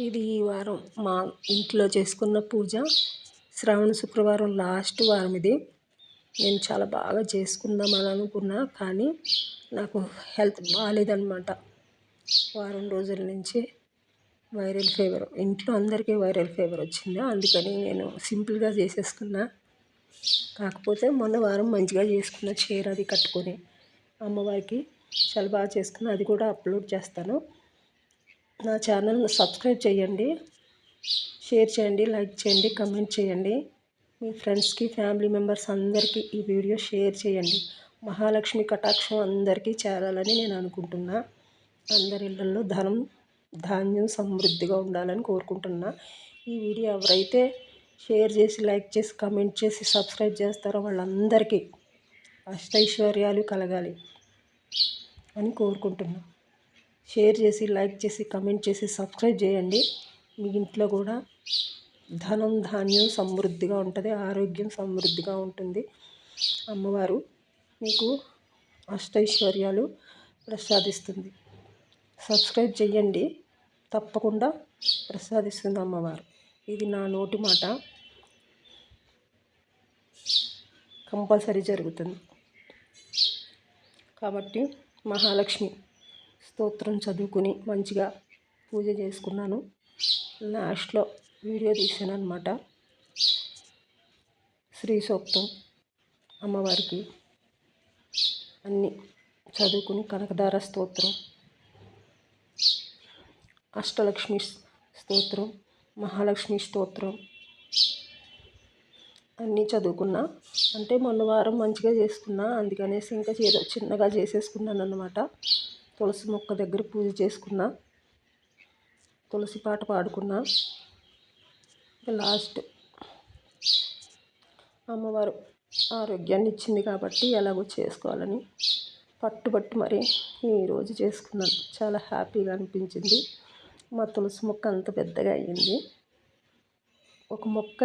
ఇది ఈ వారం మా ఇంట్లో చేసుకున్న పూజ. శ్రావణ శుక్రవారం లాస్ట్ వారం ఇది. నేను చాలా బాగా చేసుకుందామని అనుకున్నా కానీ నాకు హెల్త్ బాగాలేదనమాట వారం రోజుల నుంచి వైరల్ ఫీవర్. ఇంట్లో అందరికీ వైరల్ ఫీవర్ వచ్చింది. అందుకని నేను సింపుల్గా చేసేసుకున్నా. కాకపోతే మొన్న వారం మంచిగా చేసుకున్న చీర అది కట్టుకొని అమ్మవారికి చాలా బాగా చేసుకున్నా. అది కూడా అప్లోడ్ చేస్తాను. నా ఛానల్ని సబ్స్క్రైబ్ చేయండి షేర్ చేయండి లైక్ చేయండి కమెంట్ చేయండి. మీ ఫ్రెండ్స్కి ఫ్యామిలీ మెంబర్స్ అందరికీ ఈ వీడియో షేర్ చేయండి. మహాలక్ష్మి కటాక్షం అందరికీ చేరాలని నేను అనుకుంటున్నా. అందరి ఇళ్ళలో ధనం ధాన్యం సమృద్ధిగా ఉండాలని కోరుకుంటున్నా. ఈ వీడియో ఎవరైతే షేర్ చేసి లైక్ చేసి కమెంట్ చేసి సబ్స్క్రైబ్ చేస్తారో వాళ్ళందరికీ అష్టైశ్వర్యాలు కలగాలి అని కోరుకుంటున్నాను షేర్ చేసి లైక్ చేసి కమెంట్ చేసి సబ్స్క్రైబ్ చేయండి. మీ ఇంట్లో కూడా ధనం ధాన్యం సమృద్ధిగా ఉంటుంది ఆరోగ్యం సమృద్ధిగా ఉంటుంది. అమ్మవారు మీకు అష్టైశ్వర్యాలు ప్రసాదిస్తుంది. సబ్స్క్రైబ్ చేయండి తప్పకుండా ప్రసాదిస్తుంది అమ్మవారు. ఇది నా నోటి మాట. కంపల్సరీ జరుగుతుంది. కాబట్టి మహాలక్ష్మి స్తోత్రం చదువుకుని మంచిగా పూజ చేసుకున్నాను. లాస్ట్లో వీడియో తీసాను అనమాట శ్రీ సూక్తం అమ్మవారికి అన్నీ చదువుకుని కనకదార స్తోత్రం అష్టలక్ష్మి స్తోత్రం మహాలక్ష్మి స్తోత్రం అన్నీ చదువుకున్నా. అంటే మొన్న వారం మంచిగా చేసుకున్నా అందుకనేసి ఇంకా చిన్నగా చేసేసుకున్నాను అనమాట తులసి మొక్క దగ్గర పూజ చేసుకున్నా. తులసి పాట పాడుకున్నా. లాస్ట్ అమ్మవారు ఆరోగ్యాన్ని ఇచ్చింది కాబట్టి ఎలాగో చేసుకోవాలని పట్టుబట్టి మరి ఈరోజు చేసుకున్నాను. చాలా హ్యాపీగా అనిపించింది. మా తులసి మొక్క అంత పెద్దగా అయ్యింది. ఒక మొక్క